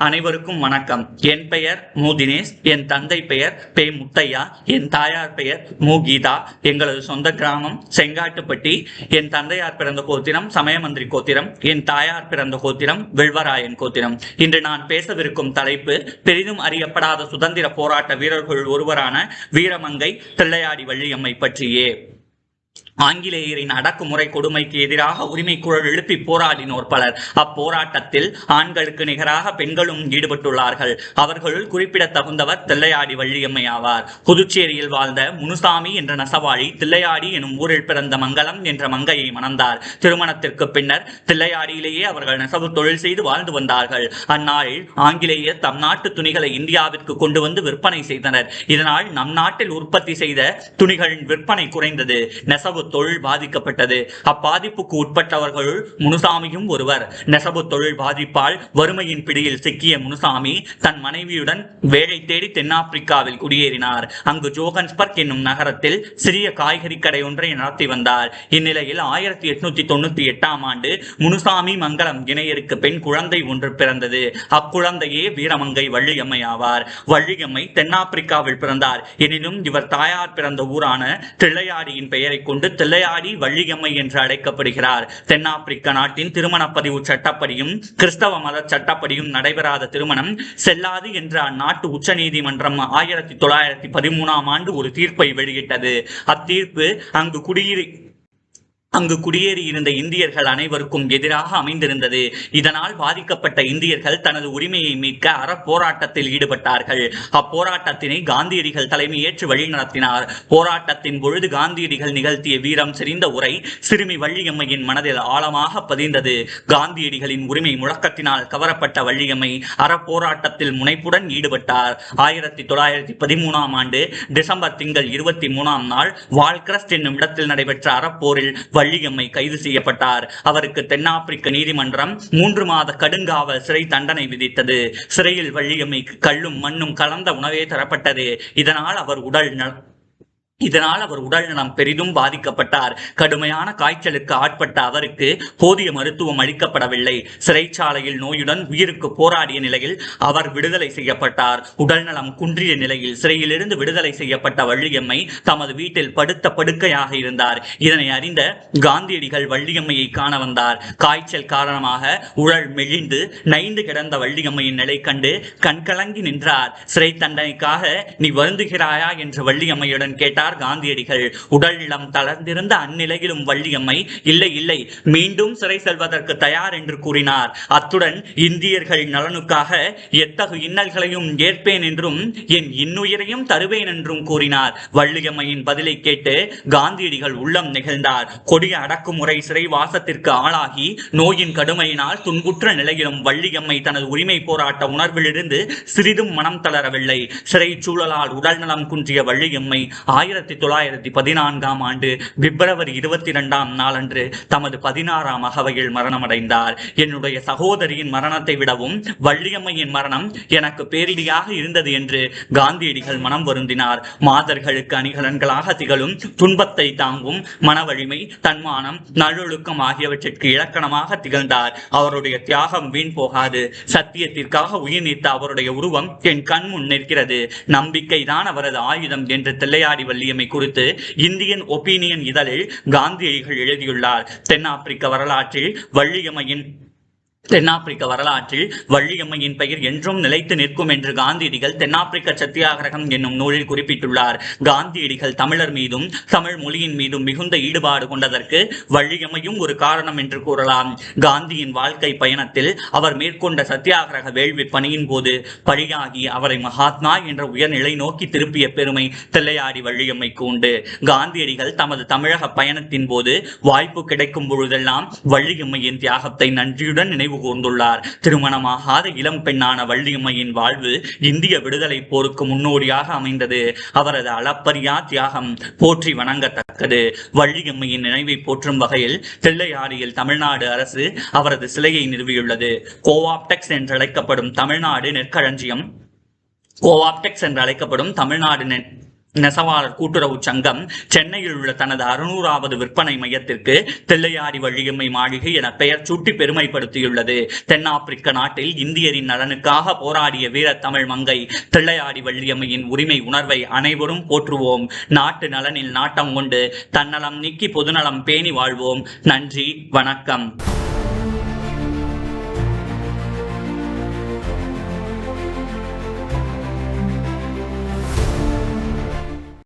அனைவருக்கும் வணக்கம். என் பெயர் மு. தினேஷ். என் தந்தை பெயர் பே. முத்தையா. என் தாயார் பெயர் மு. கீதா. எங்களது சொந்த கிராமம் செங்காட்டுப்பட்டி. என் தந்தையார் பிறந்த கோத்திரம் சமயமந்திரி கோத்திரம். என் தாயார் பிறந்த கோத்திரம் வில்வராயன் கோத்திரம். இன்று நான் பேசவிருக்கும் தலைப்பு பெரிதும் அறியப்படாத சுதந்திர போராட்ட வீரர்கள் ஒருவரான வீரமங்கை தில்லையாடி வள்ளியம்மை பற்றியே. ஆங்கிலேயரின் அடக்குமுறை கொடுமைக்கு எதிராக உரிமை குரல் எழுப்பி போராடினோர் பலர். அப்போராட்டத்தில் ஆண்களுக்கு நிகராக பெண்களும் ஈடுபட்டுள்ளார்கள். அவர்களுள் குறிப்பிடத்தகுந்தவர் தில்லையாடி வள்ளியம்மை ஆவார். புதுச்சேரியில் வாழ்ந்த முனுசாமி என்ற நசவாளி தில்லையாடி எனும் ஊரில் பிறந்த மங்கலம் என்ற மங்கையை மணந்தார். திருமணத்திற்கு பின்னர் தில்லையாடியிலேயே அவர்கள் நெசவு தொழில் செய்து வாழ்ந்து வந்தார்கள். அந்நாளில் ஆங்கிலேயர் தம் நாட்டு துணிகளை இந்தியாவிற்கு கொண்டு வந்து விற்பனை செய்தனர். இதனால் நம் நாட்டில் உற்பத்தி செய்த துணிகளின் விற்பனை குறைந்தது. நெசவு தொழில் பாதிக்கப்பட்டது. அப்பாதிப்புக்கு உட்பட்டவர்கள் முனுசாமியும் ஒருவர். நெசவு தொழில் பாதிப்பால் வறுமையின் பிடியில் சிக்கிய முனுசாமி தன் மனைவியுடன் வேலை தேடி தென்னாப்பிரிக்காவில் குடியேறினார். அங்கு ஜோகன்ஸ்பர்க் என்னும் நகரத்தில் சிறிய காய்கறி கடை ஒன்றை நடத்தி வந்தார். இந்நிலையில் ஆயிரத்தி எட்நூத்தி தொண்ணூத்தி எட்டாம் ஆண்டு முனுசாமி மங்களம் இணையருக்கு பெண் குழந்தை ஒன்று பிறந்தது. அக்குழந்தையே வீரமங்கை வள்ளியம்மை ஆவார். வள்ளியம்மை தென்னாப்பிரிக்காவில் பிறந்தார். எனினும் இவர் தாயார் பிறந்த ஊரான தில்லையாடியின் பெயரை கொண்டு தில்லையாடி வள்ளியம்மை என்று அழைக்கப்படுகிறார். தென்னாப்பிரிக்க நாட்டின் திருமணப்பதிவு சட்டப்படியும் கிறிஸ்தவ மத சட்டப்படியும் நடைபெறாத திருமணம் செல்லாது என்ற அந்நாட்டு உச்சநீதிமன்றம் ஆயிரத்தி தொள்ளாயிரத்தி பதிமூணாம் ஆண்டு ஒரு தீர்ப்பை வெளியிட்டது. அத்தீர்ப்பு அங்கு குடியிரு அங்கு குடியேறியிருந்த இந்தியர்கள் அனைவருக்கும் எதிராக அமைந்திருந்தது. இதனால் பாதிக்கப்பட்ட இந்தியர்கள் தனது உரிமையை மீட்க அறப்போராட்டத்தில் ஈடுபட்டார்கள். அப்போராட்டத்தினை காந்தியடிகள் தலைமையேற்று வழிநடத்தினார். போராட்டத்தின் பொழுது காந்தியடிகள் நிகழ்த்திய வீரம் செறிந்த உரை சிறுமி வள்ளியம்மையின் மனதில் ஆழமாக பதிந்தது. காந்தியடிகளின் உரிமை முழக்கத்தினால் கவரப்பட்ட வள்ளியம்மை அறப்போராட்டத்தில் முனைப்புடன் ஈடுபட்டார். ஆயிரத்தி தொள்ளாயிரத்தி பதிமூணாம் ஆண்டு டிசம்பர் திங்கள் இருபத்தி மூணாம் நாள் வால்கிரஸ்ட் என்னும் இடத்தில் நடைபெற்ற அறப்போரில் வள்ளியம்மை கைது செய்யப்பட்டார். அவருக்கு தென்னாப்பிரிக்க நீதிமன்றம் மூன்று மாத கடுங்காவல் சிறை தண்டனை விதித்தது. சிறையில் வள்ளியம்மைக்கு கல்லும் மண்ணும் கலந்த உணவே தரப்பட்டது. இதனால் அவர் உடல் நல இதனால் அவர் உடல்நலம் பெரிதும் பாதிக்கப்பட்டார். கடுமையான காய்ச்சலுக்கு ஆட்பட்ட அவருக்கு போதிய மருத்துவம் அளிக்கப்படவில்லை. சிறைச்சாலையில் நோயுடன் உயிருக்கு போராடிய நிலையில் அவர் விடுதலை செய்யப்பட்டார். உடல்நலம் குன்றிய நிலையில் சிறையிலிருந்து விடுதலை செய்யப்பட்ட வள்ளியம்மை தமது வீட்டில் படுத்த படுக்கையாக இருந்தார். இதனை அறிந்த காந்தியடிகள் வள்ளியம்மையை காண வந்தார். காய்ச்சல் காரணமாக உடல் மெலிந்து நைந்து கிடந்த வள்ளியம்மையின் நிலை கண்டு கண்கலங்கி நின்றார். சிறை தண்டனைக்காக நீ வருந்துகிறாயா? என்று வள்ளியம்மையுடன் கேட்டார். என்றார் காந்தியடிகள். உடல் நிலம் தளர்ந்திருந்த அந்நிலையிலும் வள்ளியம்மை இல்லை இல்லை மீண்டும் சிறை செல்வதற்கு தயார் என்று கூறினார். அத்துடன் இந்தியர்கள் நலனுக்காக எத்தகு இன்னல்களையும் ஏற்பேன் என்றும் என் இன்னுயிரையும் தருவேன் என்றும் கூறினார். வள்ளியம்மையின் பதிலை கேட்டு காந்தியடிகள் உள்ளம் நிகழ்ந்தார். கொடிய அடக்குமுறை சிறைவாசத்திற்கு ஆளாகி நோயின் கடுமையினால் துன்புற்ற நிலையிலும் வள்ளியம்மை தனது உரிமை போராட்ட உணர்விலிருந்து சிறிதும் மனம் தளரவில்லை. சிறை சூழலால் உடல் நலம் குன்றிய வள்ளியம்மை ஆயிரத்தி ஆயிரத்தி தொள்ளாயிரத்தி பதினான்காம் ஆண்டு பிப்ரவரி இருபத்தி இரண்டாம் நாளன்று தமது பதினாறாம் அகவையில் மரணமடைந்தார். என்னுடைய சகோதரியின் மரணத்தை விடவும் வள்ளியம்மையின் மரணம் எனக்கு பேரிடியாக இருந்தது என்று காந்தியடிகள் மனம் வருந்தினார். மாதர்களுக்கு அணிகலன்களாக திகழும் துன்பத்தை தாங்கும் மனவலிமை தன்மானம் நல்லொழுக்கம் ஆகியவற்றிற்கு இலக்கணமாக திகழ்ந்தார். அவருடைய தியாகம் வீண் போகாது. சத்தியத்திற்காக உயிர் நீத்த அவருடைய உருவம் என் கண் முன் நிற்கிறது. நம்பிக்கைதான் அவரது ஆயுதம் என்று தில்லையாடி வள்ளியம்மை குறித்து இந்தியன் ஒப்பீனியன் இதழில் காந்தியடிகள் எழுதியுள்ளார். தென்னாப்பிரிக்க வரலாற்றில் வள்ளியம்மையின் தென்னாப்பிரிக்க வரலாற்றில் வள்ளியம்மையின் பெயர் என்றும் நிலைத்து நிற்கும் என்று காந்தியடிகள் தென்னாப்பிரிக்க சத்தியாகிரகம் என்னும் நூலில் குறிப்பிட்டுள்ளார். காந்தியடிகள் தமிழர் மீதும் தமிழ் மொழியின் மீதும் மிகுந்த ஈடுபாடு கொண்டதற்கு வள்ளியம்மையும் ஒரு காரணம் என்று கூறலாம். காந்தியின் வாழ்க்கை பயணத்தில் அவர் மேற்கொண்ட சத்தியாகிரக வேள்வி பணியின் போது பழியாகி அவரை மகாத்மா என்ற உயர்நிலை நோக்கி திருப்பிய பெருமை தில்லையாடி வள்ளியம்மைக்கு உண்டு. காந்தியடிகள் தமது தமிழக பயணத்தின் போது வாய்ப்பு கிடைக்கும் பொழுதெல்லாம் வள்ளியம்மையின் தியாகத்தை நன்றியுடன் நினைவு கூர்ந்துள்ளார் திருமணமாகாத இளம் பெண்ணான வள்ளியம்மையின் வாழ்வு இந்திய விடுதலை போருக்கு முன்னோடியாக அமைந்தது. அவரது அளப்பரியா தியாகம் போற்றி வணங்கத்தக்கது. வள்ளியம்மையின் நினைவை போற்றும் வகையில் தில்லையாடியில் தமிழ்நாடு அரசு அவரது சிலையை நிறுவியுள்ளது. கோவாப்டெக்ஸ் என்றழைக்கப்படும் தமிழ்நாடு நெற்களஞ்சியம் கோவாப்டெக்ஸ் என்று அழைக்கப்படும் தமிழ்நாடு நெற் நெசவாளர் கூட்டுறவு சங்கம் சென்னையில் உள்ள தனது அறுநூறாவது விற்பனை மையத்திற்கு தில்லையாடி வள்ளியம்மை மாளிகை என பெயர் சூட்டி பெருமைப்படுத்தியுள்ளது. தென்னாப்பிரிக்க நாட்டில் இந்தியரின் நலனுக்காக போராடிய வீர தமிழ் மங்கை தில்லையாடி வள்ளியம்மையின் உரிமை உணர்வை அனைவரும் போற்றுவோம். நாட்டு நலனில் நாட்டம் கொண்டு தன்னலம் நீக்கி பொதுநலம் பேணி வாழ்வோம். நன்றி வணக்கம்.